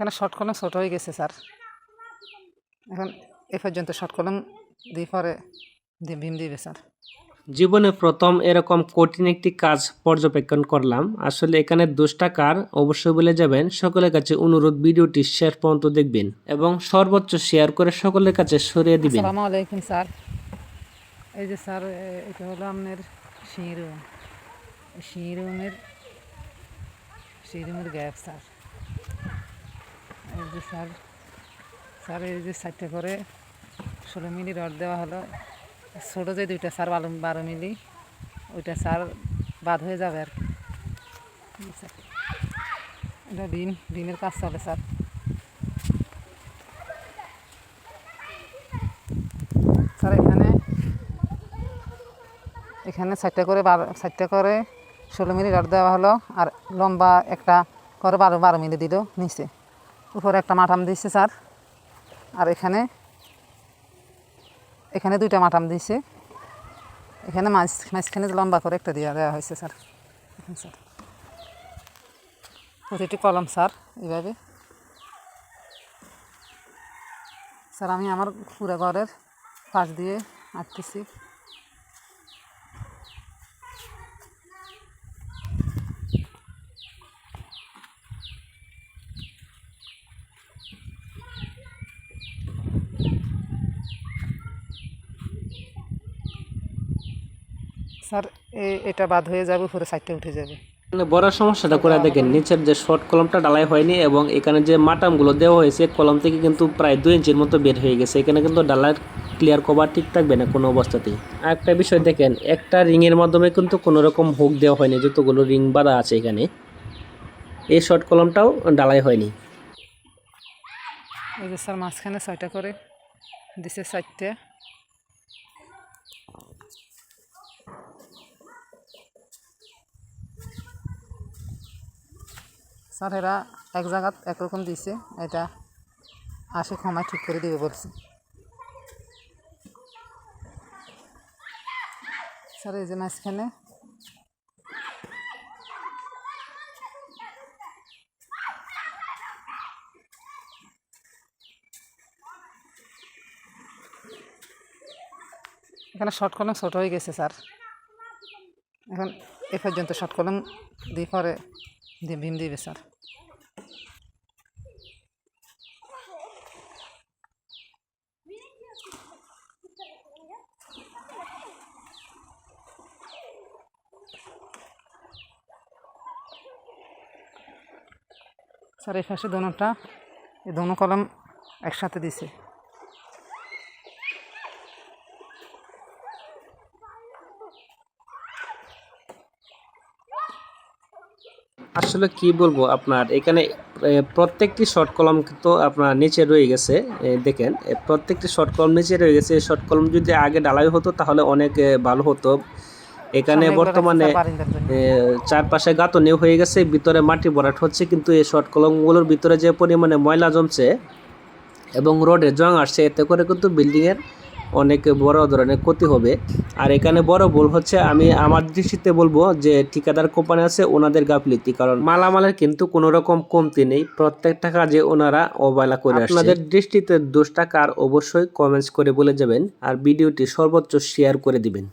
এখানে শর্ট কলম ছোট হয়ে গেছে স্যার এখন এ পর্যন্ত শর্ট কলম দিয়ে পরে ভীম দিবে স্যার জীবনে প্রথম এরকম কঠিন একটি কাজ পর্যবেক্ষণ করলাম। আসলে এখানে দোষটা কার? অবশ্যই বলে যাবেন। সকলের কাছে অনুরোধ ভিডিওটি শেষ পর্যন্ত দেখবেন এবং সর্বোচ্চ শেয়ার করে সকলের কাছে সরিয়ে দিবেন। আসসালামু আলাইকুম স্যার এই যে স্যার এটা হলো আপনার সিঁড়ি রুম সিঁড়ি রুমের সিঁড়ি রুমের গ্যাপ স্যার যে স্যার স্যার এই যে সাইডটা করে ষোলো মিলি রড দেওয়া হলো। ছোটো যে দুইটা স্যার, বারো বারো মিলি, ওইটা স্যার বাদ হয়ে যাবে আর কি। এটা দিন, দিনের কাজ চলে স্যার। স্যার, এখানে এখানে চারটে করে বারো চারটে করে ষোলো মিলি রড দেওয়া হলো আর লম্বা একটা করে বারো বারো মিলি দিল নিচে। উপরে একটা মাঠাম দিচ্ছে স্যার। আর এখানে এখানে দুইটা মাঠাম দিছে। এখানে মাঝ মাঝখানে লম্বা করে একটা দেওয়া দেওয়া হয়েছে, স্যার। স্যার। প্রতিটি কলম, স্যার, এইভাবে। স্যার, আমি আমার পুরো ঘরের পাশ দিয়ে আঁকতেছি স্যার এটা বাদ হয়ে যাবে উপরে সাইডটা উঠে যাবে। বড় সমস্যাটা করে দেখেন নিচের যে শর্ট কলমটা ডালাই হয়নি এবং এখানে যে মাটামগুলো দেওয়া হয়েছে কলম থেকে কিন্তু প্রায় দুই ইঞ্চির মতো বের হয়ে গেছে। এখানে কিন্তু ডালার ক্লিয়ার কভার ঠিক থাকবে না কোনো অবস্থাতেই। আর একটা বিষয় দেখেন একটা রিংয়ের মাধ্যমে কিন্তু কোনো রকম হুক দেওয়া হয়নি যতগুলো রিং বাঁধা আছে এখানে। এই শর্ট কলমটাও ডালাই হয়নি। এই যে স্যার মাঝখানে ছয়টা করে দিছে চারটে স্যার এরা এক জায়গাত একরকম দিছে, এটা আসে ক্ষমা ঠিক করে দিবে বলছে। স্যার, এই যে মাঝখানে। এখানে শর্ট কলম ছোট হয়ে গেছে, স্যার। এখন এ পর্যন্ত শর্ট কলম দিয়ে পরে ভীম দিবে স্যার স্যার এই পাশে দোনোটা এই দোনো কলম একসাথে দিছে। আসলে কি বলব আপনার এখানে প্রত্যেকটি শর্ট কলম তো আপনার নিচে রয়ে গেছে দেখেন প্রত্যেকটি শর্ট কলম নিচে রয়ে গেছে শর্ট কলম যদি আগে ডালাই হতো তাহলে অনেক ভালো হতো এখানে বর্তমানে। চারপাশে গাঁথনি হয়ে গেছে ভিতরে মাটি ভরাট হচ্ছে কিন্তু এই শর্ট কলমগুলোর ভিতরে যে পরিমাণে ময়লা জমছে এবং রোডে জং আসছে এতে করে কিন্তু বিল্ডিংয়ের অনেক বড় ধরনের ক্ষতি হবে। আর এখানে বড় ভুল হচ্ছে, আমি আমার দৃষ্টিতে বলব যে ঠিকাদার কোম্পানি আছে, ওনাদের গাফলিতি, কারণ মালামালের কিন্তু কোনো রকম কমতি নেই। প্রত্যেকটা কাজে ওনারা অবহেলা করে আপনাদের দৃষ্টিতে দোষটা কার, অবশ্যই কমেন্টস করে বলে যাবেন, আর ভিডিওটি সর্বোচ্চ শেয়ার করে দিবেন।